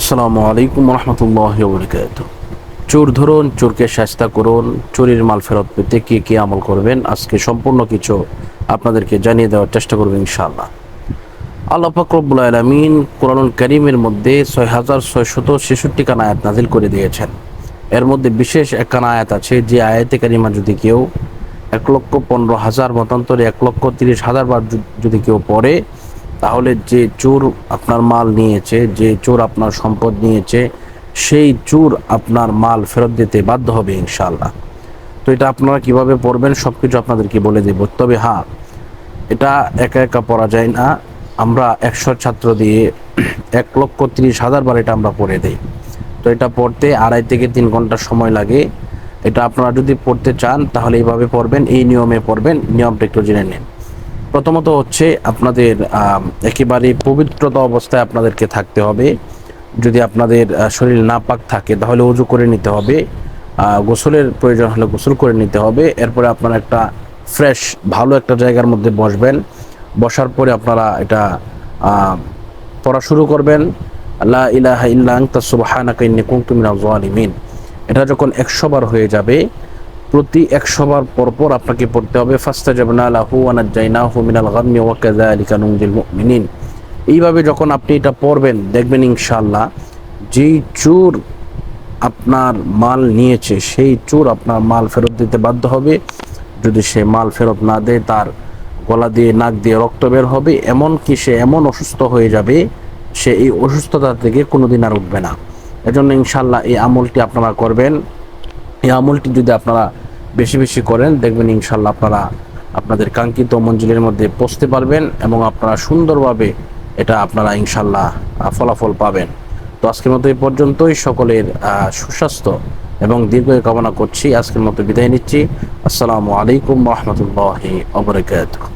আসসালামু আলাইকুম রহমতুল্লাহ চোর ধরুন, চোরকে শাস্তা করুন, চোরের মাল ফেরত পেতে কে কে আমল করবেন, আজকে সম্পূর্ণ কিছু আপনাদেরকে জানিয়ে দেওয়ার চেষ্টা করবেন ইনশাআল্লাহ। আল্লাহ ফাকরবুল আলমিন কোরআন করিমের মধ্যে ছয় হাজার ছয়শত ছেষট্টি খান আয়াত নাজিল করে দিয়েছেন। এর মধ্যে বিশেষ একখানা আয়াত আছে, যে আয়াতে কারিমা যদি কেউ এক লক্ষ পনেরো হাজার মতান্তরে এক লক্ষ তিরিশ হাজার বার যদি কেউ পড়ে তাহলে যে চোর আপনার মাল নিয়েছে, যে চোর আপনার সম্পদ নিয়েছে, সেই চোর আপনার মাল ফেরত দিতে বাধ্য হবে ইনশাল্লাহ তো এটা আপনারা কীভাবে পড়বেন সব কিছু আপনাদেরকে বলে দেব। তবে হ্যাঁ এটা একা একা পড়া যায় না। আমরা একশো ছাত্র দিয়ে এক লক্ষ তিরিশ হাজার বার এটা আমরা পড়ে দিই। তো এটা পড়তে আড়াই থেকে তিন ঘণ্টা সময় লাগে। এটা আপনারা যদি পড়তে চান, তাহলে এইভাবে পড়বেন, এই নিয়মে পড়বেন। নিয়মটা একটু জেনে নিন। প্রথমত হচ্ছে আপনাদের একেবারে পবিত্রতা অবস্থায় আপনাদেরকে থাকতে হবে। যদি আপনাদের শরীর নাপাক থাকে, তাহলে উজু করে নিতে হবে। গোসলের প্রয়োজন হলে গোসল করে নিতে হবে। এরপরে আপনারা একটা ফ্রেশ, ভালো একটা জায়গার মধ্যে বসবেন। বসার পরে আপনারা এটা পড়া শুরু করবেন। লা ইলাহা ইল্লা আনতা সুবহানাকা এটা যখন একশো বার হয়ে যাবে প্রতি একশো বার পরপর আপনাকে পড়তে হবে। ফাস্তা জাবনা লাহু আনাজ্জাইনাহু মিনাল গাম্মি ওয়া কাযালিকা নুনজিল মুমিনিন। এইভাবে যখন আপনি এটা পড়বেন, দেখবেন ইনশাল্লাহ যেই চোর আপনার মাল নিয়েছে, সেই চোর আপনার মাল ফেরত দিতে বাধ্য হবে। যদি সে মাল ফেরত না দেয়, তার গলা দিয়ে, নাক দিয়ে রক্ত বের হবে। এমন কি সে এমন অসুস্থ হয়ে যাবে, সে এই অসুস্থতা থেকে কোনোদিন আর উঠবে না। এজন্য ইনশাল্লাহ এই আমলটি আপনারা করবেন। এই আমলটি যদি আপনারা বেশি বেশি করেন, দেখবেন ইনশাল্লাহ আপনারা আপনাদের কাঙ্ক্ষিত মঞ্জিলের মধ্যে পৌঁছতে পারবেন এবং আপনারা সুন্দরভাবে এটা আপনারা ইনশাল্লাহ ফলাফল পাবেন। তো আজকের মতো এই পর্যন্তই, সকলের সুস্বাস্থ্য এবং দীর্ঘ কামনা করছি। আজকের মতো বিদায় নিচ্ছি। আসসালামু আলাইকুম রহমতুল্লাহ অবরাকাতুহ